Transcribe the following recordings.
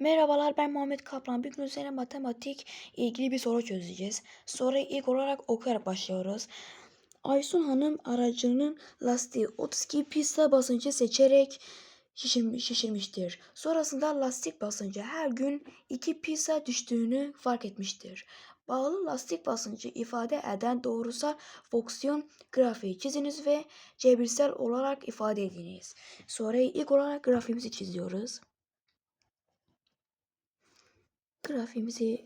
Merhabalar ben Muhammed Kaplan. Bugün üzerine matematik ilgili bir soru çözeceğiz. Soruyu ilk olarak okuyarak başlıyoruz. Aysun Hanım aracının lastiği 32 pista basıncı seçerek şişirmiş, şişirmiştir. Sonrasında lastik basıncı her gün 2 pisa düştüğünü fark etmiştir. Bağlı lastik basıncı ifade eden doğrusal fonksiyon grafiği çiziniz ve cebirsel olarak ifade ediniz. Soruyu ilk olarak grafiğimizi çiziyoruz. Grafiğimizi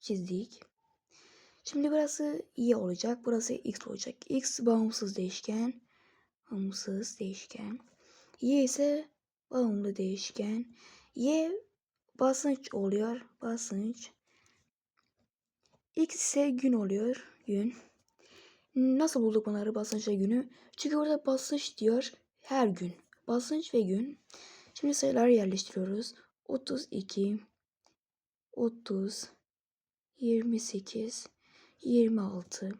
çizdik. Şimdi burası y olacak. Burası x olacak. x bağımsız değişken. Bağımsız değişken. y ise bağımlı değişken. y basınç oluyor. Basınç. x ise gün oluyor. Gün. Nasıl bulduk bunları basınç ve günü? Çünkü burada basınç diyor her gün. Basınç ve gün. Şimdi sayıları yerleştiriyoruz. 32, 30, 28, 26,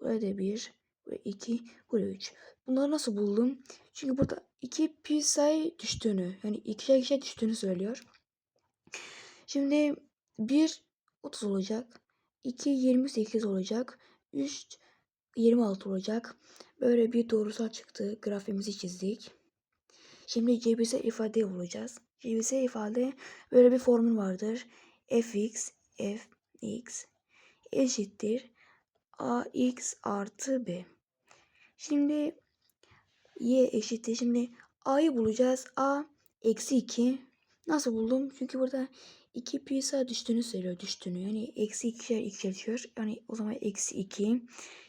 burada 1, ve 2, burada 3. Bunları nasıl buldum? Çünkü burada 2 pi sayı düştüğünü, yani ikişer ikişer düştüğünü söylüyor. Şimdi 1 30 olacak. 2 28 olacak. 3 26 olacak. Böyle bir doğrusal çıktı. Grafiğimizi çizdik. Şimdi cebirsel ifade bulacağız. Cebirsel ifade böyle bir formül vardır fx fx eşittir ax artı b. Şimdi y eşittir. Şimdi a'yı bulacağız. a eksi 2. Nasıl buldum? Çünkü burada 2 pi sayı düştüğünü söylüyor. Düştüğünü. Yani eksi 2'şer ikişer düşüyor. Yani o zaman eksi 2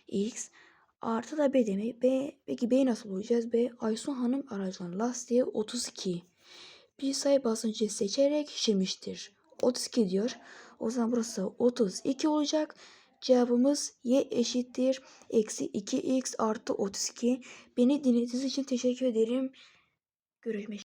x artı da b demek. B, peki b'yi nasıl bulacağız? b Aysun Hanım aracının lastiği 32. Bir sayı basıncı seçerek şişirmiştir. 32 diyor. O zaman burası 32 olacak. Cevabımız y eşittir. Eksi 2x artı 32. Beni dinlediğiniz için teşekkür ederim. Görüşmek